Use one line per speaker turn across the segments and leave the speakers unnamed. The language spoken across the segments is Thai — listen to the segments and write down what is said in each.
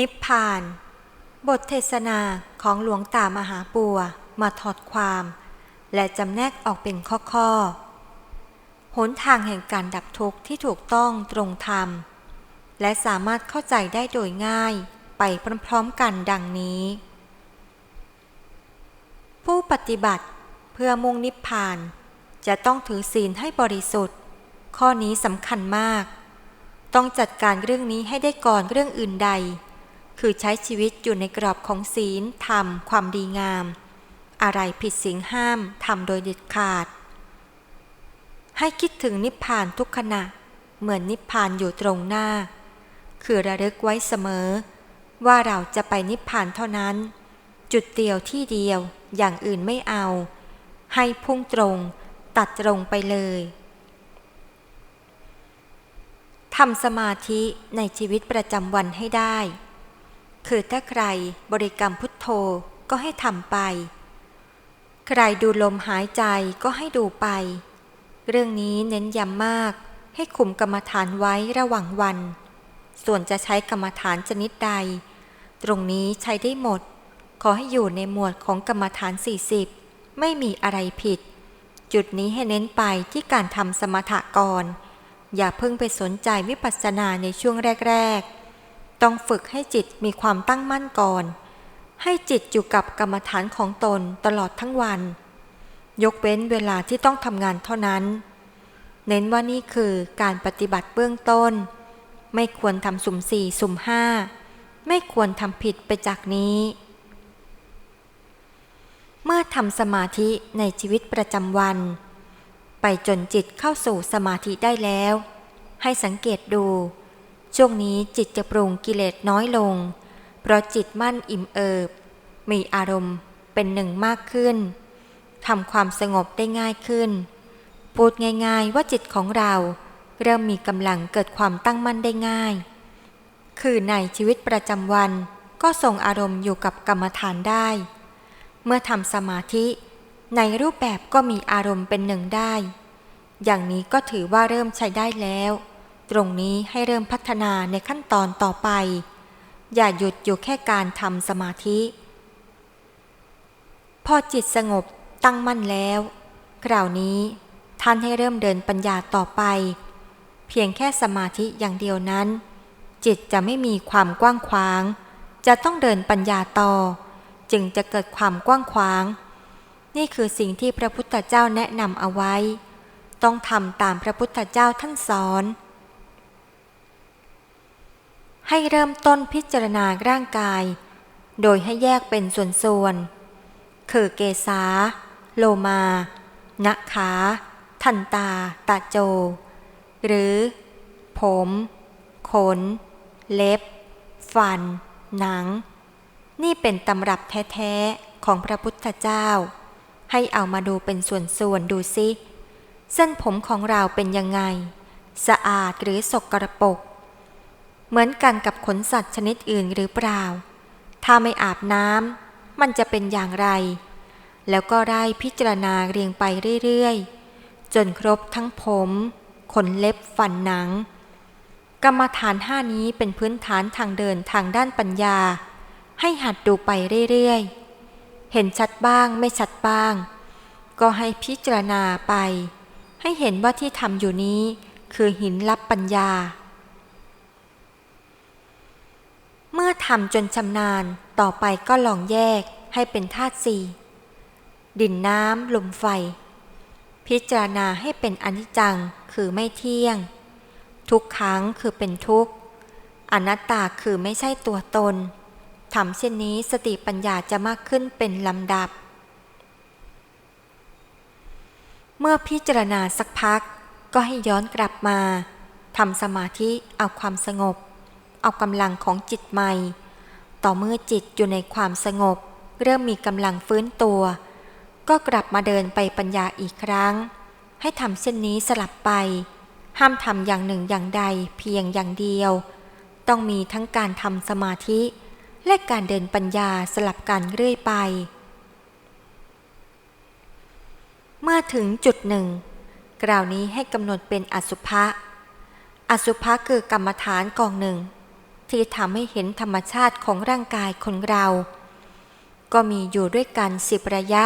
นิพพาน บทเทศนาของหลวงตามหาปัวมาถอดความ และจำแนกออกเป็นข้อๆหนทางแห่งการดับทุกข์ที่ถูกต้องตรงธรรม และสามารถเข้าใจได้โดยง่ายไปพร้อมๆกันดังนี้ ผู้ปฏิบัติเพื่อมุ่งนิพพาน จะต้องถือศีลให้บริสุทธิ์ ข้อนี้สำคัญมาก ต้องจัดการเรื่องนี้ให้ได้ก่อนเรื่องอื่นใด คือใช้ชีวิตอยู่ในกรอบของศีลธรรม ความดีงาม อะไรผิดศีลห้ามทำโดยเด็ดขาด ให้คิดถึงนิพพานทุกขณะ เหมือนนิพพานอยู่ตรงหน้า คือระลึกไว้เสมอ ว่าเราจะไปนิพพานเท่านั้น จุดเดียวที่เดียวอย่างอื่นไม่เอา ให้พุ่งตรงตัดตรงไปเลยทำสมาธิในชีวิตประจำวันให้ได้ คือถ้าใครบริกรรมพุทโธก็ให้ทำไป ใครดูลมหายใจก็ให้ดูไป เรื่องนี้เน้นย้ำมาก ให้คุมกรรมฐานไว้ระหว่างวัน ส่วนจะใช้กรรมฐานชนิดใด ตรงนี้ใช้ได้หมด ขอให้อยู่ในหมวดของกรรมฐาน 40 ไม่มีอะไรผิด จุดนี้ให้เน้นไปที่การทำสมถะก่อน อย่าเพิ่งไปสนใจวิปัสสนาในช่วงแรก ๆ ต้องฝึกให้จิตมีความตั้งมั่นก่อน ให้จิตอยู่กับกรรมฐานของตนตลอดทั้งวัน ยกเว้นเวลาที่ต้องทำงานเท่านั้น เน้นว่านี่คือการปฏิบัติเบื้องต้น ไม่ควรทำสุ่มสี่สุ่มห้าไม่ควรทำผิดไปจากนี้ เมื่อทำสมาธิในชีวิตประจำวัน ไปจนจิตเข้าสู่สมาธิได้แล้ว ให้สังเกตดู ช่วงนี้จิตจะปรุงกิเลสน้อยลง เพราะจิตมั่นอิ่มเอิบ มีอารมณ์เป็นหนึ่งมากขึ้นทำความสงบได้ง่ายขึ้น พูดง่ายๆว่าจิตของเราเริ่มมีกำลังเกิดความตั้งมั่นได้ง่าย คือในชีวิตประจำวันก็ส่งอารมณ์อยู่กับกรรมฐานได้ เมื่อทำสมาธิ ในรูปแบบก็มีอารมณ์เป็นหนึ่งได้ อย่างนี้ก็ถือว่าเริ่มใช้ได้แล้ว ตรงนี้ให้เริ่มพัฒนาในขั้นตอนต่อไป อย่าหยุดอยู่แค่การทำสมาธิ พอจิตสงบตั้งมั่นแล้ว คราวนี้ท่านให้เริ่มเดินปัญญาต่อไป เพียงแค่สมาธิอย่างเดียวนั้น จิตจะไม่มีความกว้างขวาง จะต้องเดินปัญญาต่อ จึงจะเกิดความกว้างขวาง นี่คือสิ่งที่พระพุทธเจ้าแนะนำเอาไว้ ต้องทำตามพระพุทธเจ้าท่านสอน ให้เริ่มต้นพิจารณาร่างกาย โดยให้แยกเป็นส่วนๆ คือเกษา โลมานะขา ทันตา ตาโจ หรือ ผม ขน เล็บ ฟัน หนัง นี่เป็นตำรับแท้ๆ ของพระพุทธเจ้า ให้เอามาดูเป็นส่วนๆ ดูสิเส้นผมของเราเป็นยังไง สะอาดหรือสกรปรก เหมือนกันกับขนสัตว์ชนิดอื่นหรือเปล่า ถ้าไม่อาบน้ำมันจะเป็นอย่างไร แล้วก็ได้พิจารณาเรียงไปเรื่อยๆ จนครบทั้งผม ขนเล็บฟันหนัง กรรมฐานห้านี้เป็นพื้นฐานทางเดินทางด้านปัญญา ให้หัดดูไปเรื่อยๆ เห็นชัดบ้างไม่ชัดบ้าง ก็ให้พิจารณาไป ให้เห็นว่าที่ทำอยู่นี้คือหินลับปัญญา เมื่อทำจนชำนาญต่อไปก็ลองแยกให้เป็นธาตุสี่ดินน้ำลมไฟ พิจารณาให้เป็นอนิจจังคือไม่เที่ยง ทุกครั้งคือเป็นทุกข์อนัตตาคือไม่ใช่ตัวตนทำเช่นนี้สติปัญญาจะมากขึ้นเป็นลำดับ เมื่อพิจารณาสักพักก็ให้ย้อนกลับมาทำสมาธิเอาความสงบ เอากำลังของจิตใหม่ ต่อเมื่อจิตอยู่ในความสงบ เริ่มมีกำลังฟื้นตัว ก็กลับมาเดินไปปัญญาอีกครั้ง ให้ทำเช่นนี้สลับไป ห้ามทำอย่างหนึ่งอย่างใดเพียงอย่างเดียว ต้องมีทั้งการทำสมาธิ และการเดินปัญญาสลับกันเรื่อยไป เมื่อถึงจุดหนึ่งกล่าวนี้ให้กำหนดเป็นอสุภะอสุภะคือกรรมฐานกองหนึ่ง ที่ทำให้เห็นธรรมชาติของร่างกายคนเรา ก็มีอยู่ด้วยกันสิบระยะ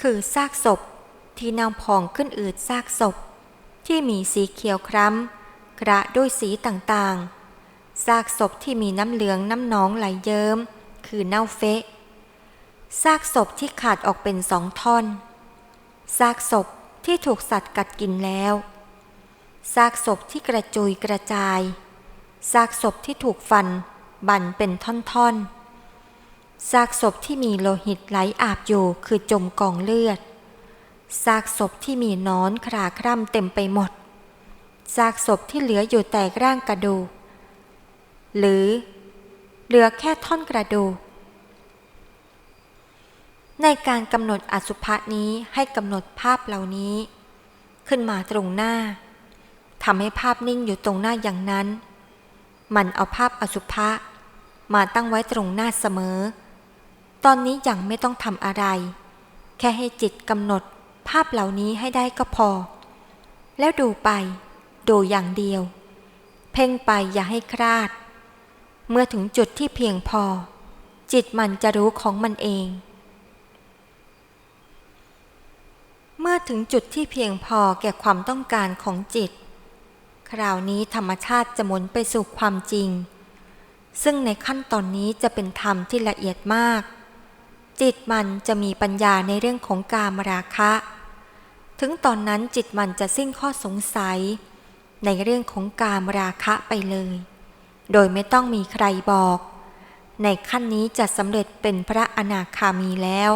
คือซากศพที่เน่าพองขึ้นอืดซากศพ ที่มีสีเขียวคล้ำกระด้วยสีต่างๆ ซากศพที่มีน้ำเหลืองน้ำหนองไหลเยิ้ม คือเน่าเฟะซากศพที่ขาดออกเป็นสองท่อน ซากศพที่ถูกสัตว์กัดกินแล้ว ซากศพที่กระจุยกระจาย ซากศพที่ถูกฟัน บั่นเป็นท่อนๆ ซากศพที่มีโลหิตไหลอาบอยู่คือจมกองเลือด ซากศพที่มีนอนคราคร่ำเต็มไปหมด ซากศพที่เหลืออยู่แต่ร่างกระดูก หรือเหลือแค่ท่อนกระดูก ในการกำหนดอสุภะนี้ให้กำหนดภาพเหล่านี้ ขึ้นมาตรงหน้าทำให้ภาพนิ่งอยู่ตรงหน้าอย่างนั้น มันเอาภาพอสุภะมาตั้งไว้ตรงหน้าเสมอ ตอนนี้ยังไม่ต้องทำอะไร แค่ให้จิตกำหนดภาพเหล่านี้ให้ได้ก็พอ แล้วดูไป ดูอย่างเดียว เพ่งไปอย่าให้คลาด เมื่อถึงจุดที่เพียงพอ จิตมันจะรู้ของมันเอง เมื่อถึงจุดที่เพียงพอแก่ความต้องการของจิต คราวนี้ธรรมชาติจะหมุนไปสู่ความจริง ซึ่งในขั้นตอนนี้จะเป็นธรรมที่ละเอียดมาก จิตมันจะมีปัญญาในเรื่องของกามราคะ ถึงตอนนั้นจิตมันจะสิ้นข้อสงสัย ในเรื่องของกามราคะไปเลย โดยไม่ต้องมีใครบอก ในขั้นนี้จะสำเร็จเป็นพระอนาคามีแล้ว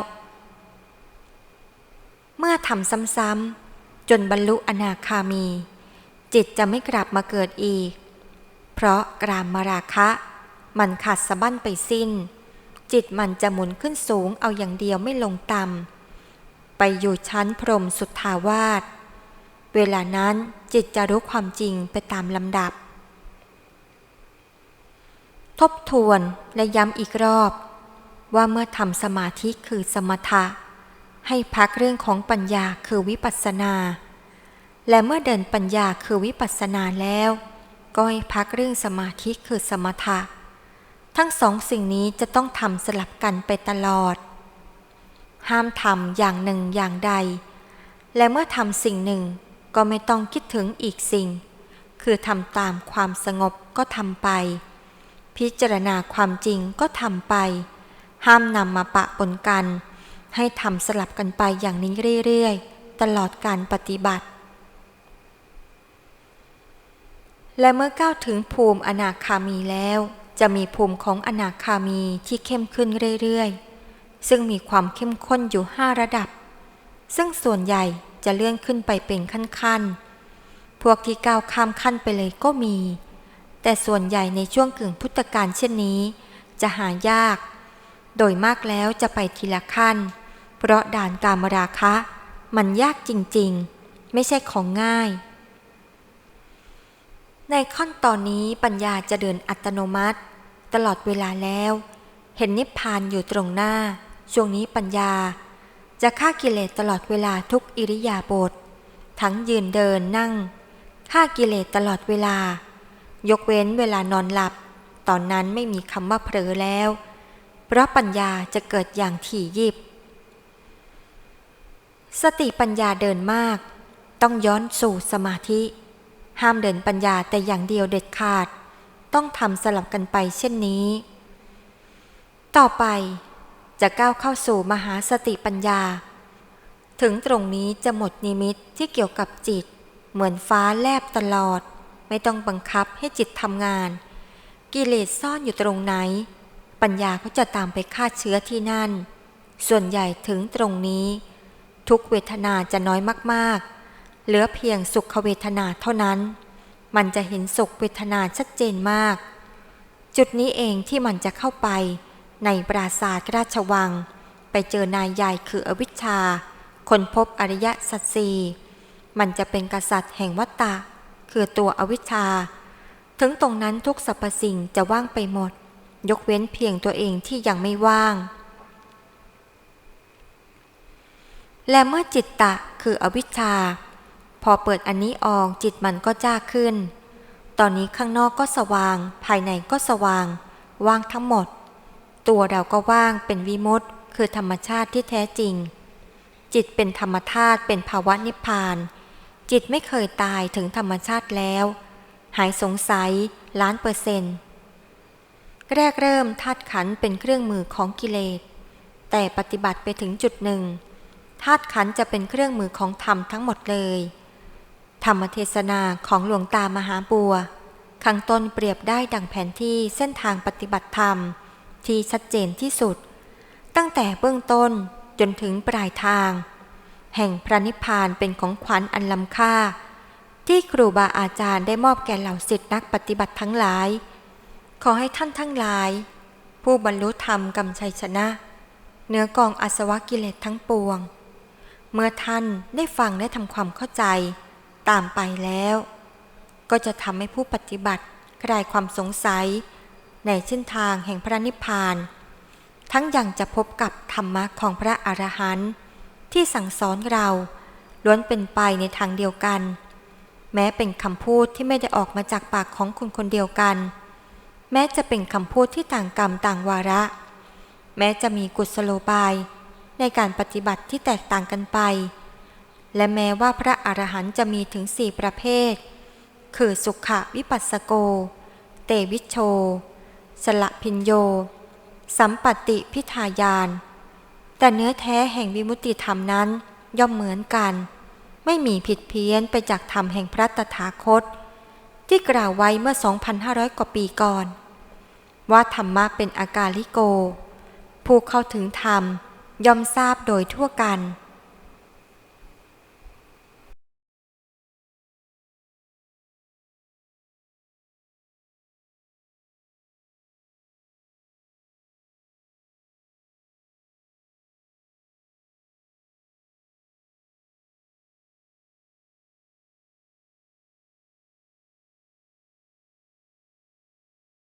เมื่อทำซ้ำๆจนบรรลุอนาคามี จิตจะไม่กลับมาเกิดอีก เพราะกรามมาราคะ มันขาดสะบั้นไปสิ้น จิตมันจะหมุนขึ้นสูงเอาอย่างเดียวไม่ลงต่ำไปอยู่ชั้นพรมสุทธาวาสเวลานั้นจิตจะรู้ความจริงไปตามลำดับ ทบทวนและย้ำอีกรอบ ว่าเมื่อทำสมาธิคือสมถะ ให้พักเรื่องของปัญญาคือวิปัสสนา และเมื่อเดินปัญญาคือวิปัสสนาแล้ว ก็ให้พักเรื่องสมาธิคือสมถะ ทั้งสองสิ่งนี้จะต้องทำสลับกันไปตลอด ห้ามทำอย่างหนึ่งอย่างใด และเมื่อทำสิ่งหนึ่งก็ไม่ต้องคิดถึงอีกสิ่ง คือทำตามความสงบก็ทำไป พิจารณาความจริงก็ทำไป ห้ามนำมาปะปนกัน ให้ทำสลับกันไปอย่างนี้เรื่อยๆ ตลอดการปฏิบัติ และเมื่อก้าวถึงภูมิอนาคามีแล้ว จะมีภูมิของอนาคามีที่เข้มขึ้นเรื่อยๆ ซึ่งมีความเข้มข้นอยู่ห้าระดับ ซึ่งส่วนใหญ่จะเลื่อนขึ้นไปเป็นขั้นๆ พวกที่ก้าวข้ามขั้นไปเลยก็มี แต่ส่วนใหญ่ในช่วงกึ่งพุทธกาลเช่นนี้ จะหายาก โดยมากแล้วจะไปทีละขั้น เพราะด่านการมราคะ มันยากจริงๆ ไม่ใช่ของง่าย ในขั้นตอนนี้ปัญญาจะเดินอัตโนมัติ ตลอดเวลาแล้ว เห็นนิพพานอยู่ตรงหน้า ช่วงนี้ปัญญา จะฆ่ากิเลสตลอดเวลาทุกอิริยาบถทั้งยืนเดินนั่งฆ่ากิเลสตลอดเวลา ยกเว้นเวลานอนหลับ ตอนนั้นไม่มีคำว่าเผลอแล้ว เพราะปัญญาจะเกิดอย่างถี่ยิบ สติปัญญาเดินมาก ต้องย้อนสู่สมาธิ ห้ามเดินปัญญาแต่อย่างเดียวเด็ดขาด ต้องทำสลับกันไปเช่นนี้ ต่อไปจะก้าวเข้าสู่มหาสติปัญญา ถึงตรงนี้จะหมดนิมิตที่เกี่ยวกับจิต เหมือนฟ้าแลบตลอด ไม่ต้องบังคับให้จิตทำงาน กิเลสซ่อนอยู่ตรงไหน ปัญญาก็จะตามไปฆ่าเชื้อที่นั่น ส่วนใหญ่ถึงตรงนี้ ทุกเวทนาจะน้อยมากๆ เหลือเพียงสุขเวทนาเท่านั้น มันจะเห็นสุขเวทนาชัดเจนมาก จุดนี้เองที่มันจะเข้าไป ในปราสาทราชวัง ไปเจอนายใหญ่คืออวิชชา คนพบอริยสัจสีมันจะเป็นกษัตริย์แห่งวัตตะ คือตัวอวิชชา ถึงตรงนั้นทุกสรรพสิ่งจะว่างไปหมด ยกเว้นเพียงตัวเองที่ยังไม่ว่าง และเมื่อจิตตะคืออวิชชา อเปิดอันนี้ออกจิตมันก็จ้าขึ้น ตอนนี้ข้างนอกก็สว่าง ภายในก็สว่าง ว่างทั้งหมด ตัวเราก็ว่างเป็นวิมุตติคือธรรมชาติที่แท้จริง จิตเป็นธรรมธาตุเป็นภาวะนิพพาน จิตไม่เคยตายถึงธรรมชาติแล้ว หายสงสัยล้านเปอร์เซนต์แรกเริ่มธาตุขันเป็นเครื่องมือของกิเลส แต่ปฏิบัติไปถึงจุดหนึ่งธาตุขันจะเป็นเครื่องมือของธรรมทั้งหมดเลย ธรรมเทศนาของหลวงตามหาบัวข้างต้นเปรียบได้ดังแผนที่เส้นทางปฏิบัติธรรม ที่ชัดเจนที่สุด ตั้งแต่เบื้องต้นจนถึงปลายทาง แห่งพระนิพพานเป็นของขวัญอันล้ำค่า ที่ครูบาอาจารย์ได้มอบแก่เหล่าศิษย์นักปฏิบัติทั้งหลาย ขอให้ท่านทั้งหลาย ผู้บรรลุธรรมกำชัยชนะเหนือกองอาสวะกิเลสทั้งปวง เมื่อท่านได้ฟังและทำความเข้าใจ ตามไปแล้ว ก็จะทำให้ผู้ปฏิบัติคลายความสงสัย ในเส้นทางแห่งพระนิพพาน ทั้งยังจะพบกับธรรมะของพระอรหันต์ที่สั่งสอนเราล้วนเป็นไปในทางเดียวกัน แม้เป็นคำพูดที่ไม่ได้ออกมาจากปากของคนคนเดียวกัน แม้จะเป็นคำพูดที่ต่างกรรมต่างวาระ แม้จะมีกุศโลบายในการปฏิบัติที่แตกต่างกันไป และแม้ว่าพระอรหันต์จะมีถึงสี่ประเภท คือสุขวิปัสสโก เตวิชโช สละพินโย สัมปติพิทายาน แต่เนื้อแท้แห่งวิมุตติธรรมนั้นย่อมเหมือนกัน ไม่มีผิดเพี้ยนไปจากธรรมแห่งพระตถาคต ที่กล่าวไว้เมื่อ 2,500 กว่าปีก่อน ว่าธรรมะเป็นอากาลิโก ผู้เข้าถึงธรรมย่อมทราบโดยทั่วกัน